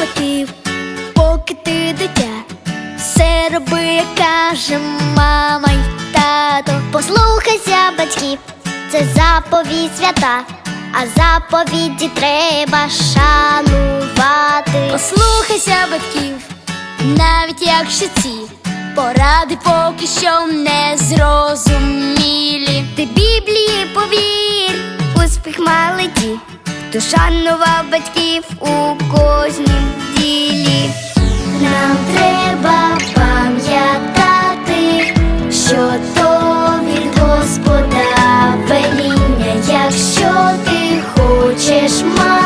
Батьків, поки ти дитя, все роби, каже мама й тато. Послухайся батьків, це заповідь свята, а заповіді треба шанувати. Послухайся батьків, навіть якщо ці поради поки що не зрозумілі. Ти Біблії повір, успіх малиті, хто шанував батьків у кожнім ділі. Нам треба пам'ятати, що то від Господа веління, якщо ти хочеш мати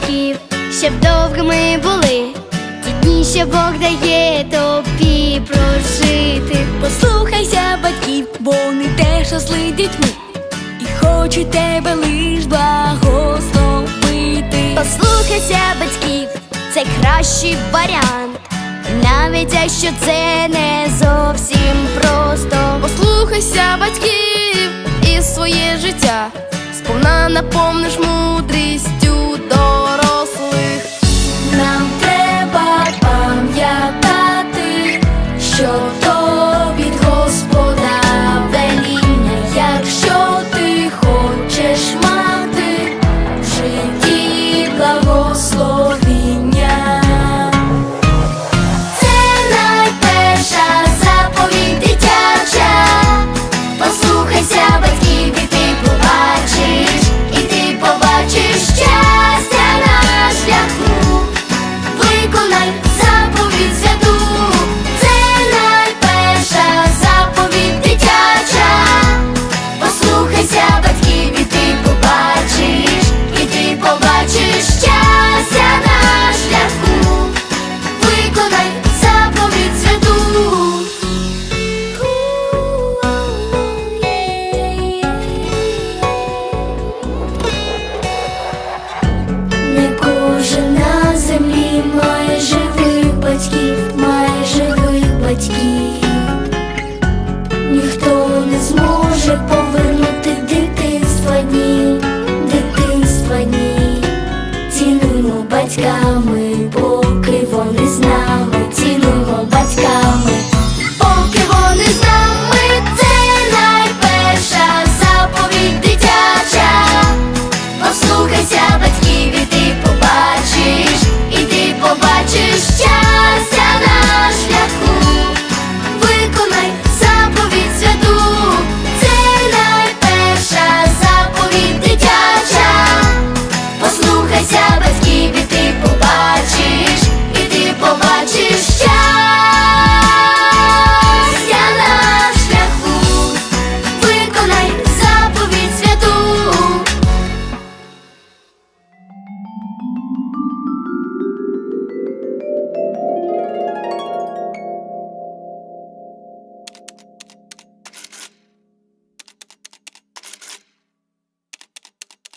Батьків, щоб довгими були. Ті дні, що Бог дає тобі прожити. Послухайся батьків, бо вони теж росли дітьми і хочуть тебе лиш благословити. Послухайся батьків, це кращий варіант, навіть якщо це не зовсім просто. Послухайся батьків і своє життя, сповна наповниш мудрість sky.